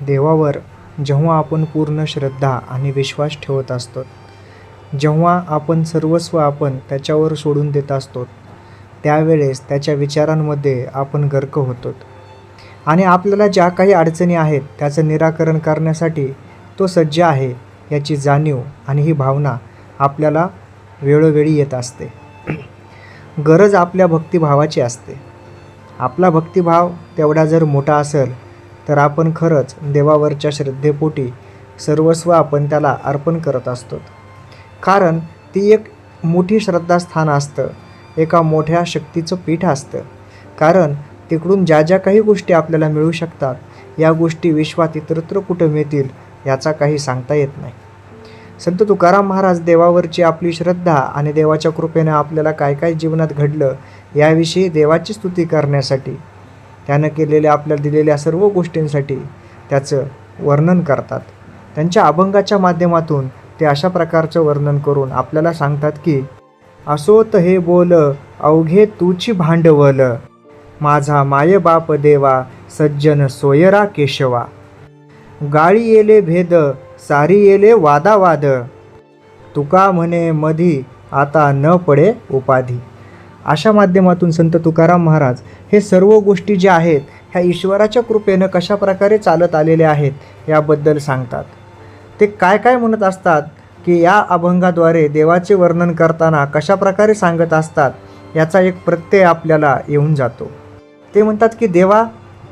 देवावर जेव्हा आपण पूर्ण श्रद्धा आणि विश्वास ठेवत असतो जेव्हा आपण सर्वस्व आपण त्याच्यावर सोडून देत असतो त्यावेळेस त्याच्या विचारांमध्ये आपण गर्क होतो. आणि आपल्याला ज्या काही अडचणी आहेत त्याचं निराकरण करण्यासाठी तो सज्ज आहे याची जाणीव आणि ही भावना आपल्याला वेळोवेळी येत असते. गरज आपल्या भक्तिभावाची असते. आपला भक्तिभाव तेवढा जर मोठा असेल तर आपण खरंच देवावरच्या श्रद्धेपोटी सर्वस्व आपण त्याला अर्पण करत असतो. कारण ती एक मोठी श्रद्धास्थान असतं. एका मोठ्या शक्तीचं पीठ असतं. कारण तिकडून ज्या ज्या काही गोष्टी आपल्याला मिळू शकतात या गोष्टी विश्वात इतरत्र कुठं मिळतील याचा काही सांगता येत नाही. संत तुकाराम महाराज देवावरची आपली श्रद्धा आणि देवाच्या कृपेनं आपल्याला काय काय जीवनात घडलं याविषयी देवाची स्तुती करण्यासाठी त्यानं केलेल्या आपल्याला दिलेल्या सर्व गोष्टींसाठी त्याचं वर्णन करतात. त्यांच्या अभंगाच्या माध्यमातून ते अशा प्रकारचं वर्णन करून आपल्याला सांगतात की असोत हे बोल अवघे तुची भांडवल. माझा मायबाप देवा सज्जन सोयरा केशवा. गाळी येले भेद सारी येले वादावाद. तुका म्हणे मधी आता न पडे उपाधी. अशा माध्यमातून संत तुकाराम महाराज हे सर्व गोष्टी ज्या आहेत ह्या ईश्वराच्या कृपेनं कशा प्रकारे चालत आलेल्या आहेत याबद्दल सांगतात. ते काय काय म्हणत असतात की या अभंगाद्वारे देवाचे वर्णन करताना कशा प्रकारे सांगत असतात याचा एक प्रत्यय आपल्याला येऊन जातो. ते म्हणतात की देवा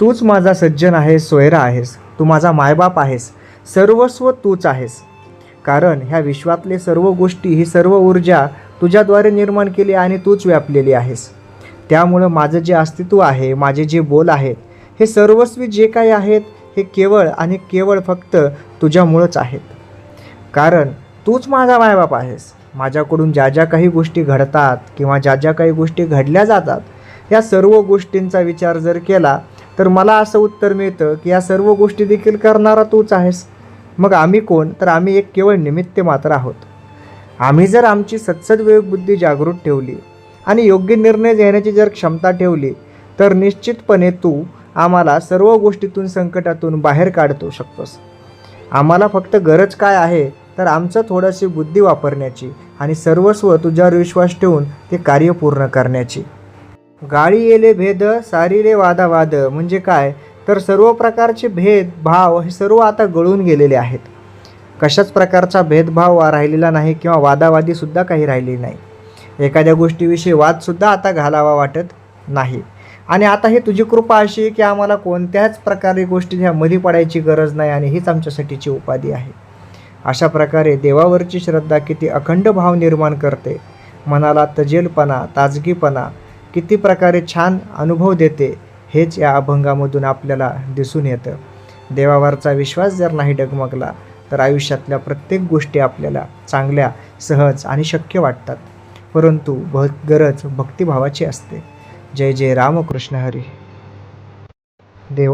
तूच माझा सज्जन आहेस सोयरा आहेस तू माझा मायबाप आहेस सर्वस्व तूच आहेस. कारण ह्या विश्वातले सर्व गोष्टी ही सर्व ऊर्जा तुझ्याद्वारे निर्माण केली आणि तूच व्यापलेली आहेस. त्यामुळं माझं जे अस्तित्व आहे माझे जे बोल आहेत हे सर्वस्वी जे काही आहेत हे केवळ आणि केवळ फक्त तुझ्यामुळंच आहेत. कारण तूच माझा मायबाप आहेस. माझ्याकडून ज्या ज्या काही गोष्टी घडतात किंवा ज्या ज्या काही गोष्टी घडल्या जातात या सर्व गोष्टींचा विचार जर केला तर मला असं उत्तर मिळतं की या सर्व गोष्टी देखील करणारा तूच आहेस. मग आम्ही कोण? तर आम्ही एक केवळ निमित्त मात्र आहोत. आम्ही जर आमची सत्सद बुद्धी जागृत ठेवली आणि योग्य निर्णय घेण्याची जर क्षमता ठेवली तर निश्चितपणे तू आम्हाला सर्व गोष्टीतून संकटातून बाहेर काढतो शकतोस. आम्हाला फक्त गरज काय आहे तर आमचं थोडीशी बुद्धी वापरण्याची आणि सर्वस्व तुझ्यावर विश्वास ठेवून ते कार्य पूर्ण करण्याची. गाळी येले भेद सारीले वादावाद म्हणजे काय? तर सर्व प्रकारचे भेद भाव हे सर्व आता गळून गेलेले आहेत. कशाच प्रकारचा भेदभाव राहिलेला नाही किंवा वादावादीसुद्धा काही राहिली नाही. एखाद्या गोष्टीविषयी वादसुद्धा आता घालावा वाटत नाही. आणि आता हे तुझी कृपा अशी आहे की आम्हाला कोणत्याच प्रकारे गोष्टी ह्या मध्ये पडायची गरज नाही आणि हीच आमच्यासाठीची उपाधी आहे. अशा प्रकारे देवावरची श्रद्धा किती अखंड भाव निर्माण करते. मनाला तजेलपणा ताजगीपणा किती प्रकारे छान अनुभव देते हेच या अभंगामधून आपल्याला दिसून येतं. देवावरचा विश्वास जर नाही डगमगला तर आयुष्यातल्या प्रत्येक गोष्टी आपल्याला चांगल्या सहज आणि शक्य वाटतात. परंतु भ गरज भक्तिभावाची असते. जय जय रामकृष्ण हरी. देव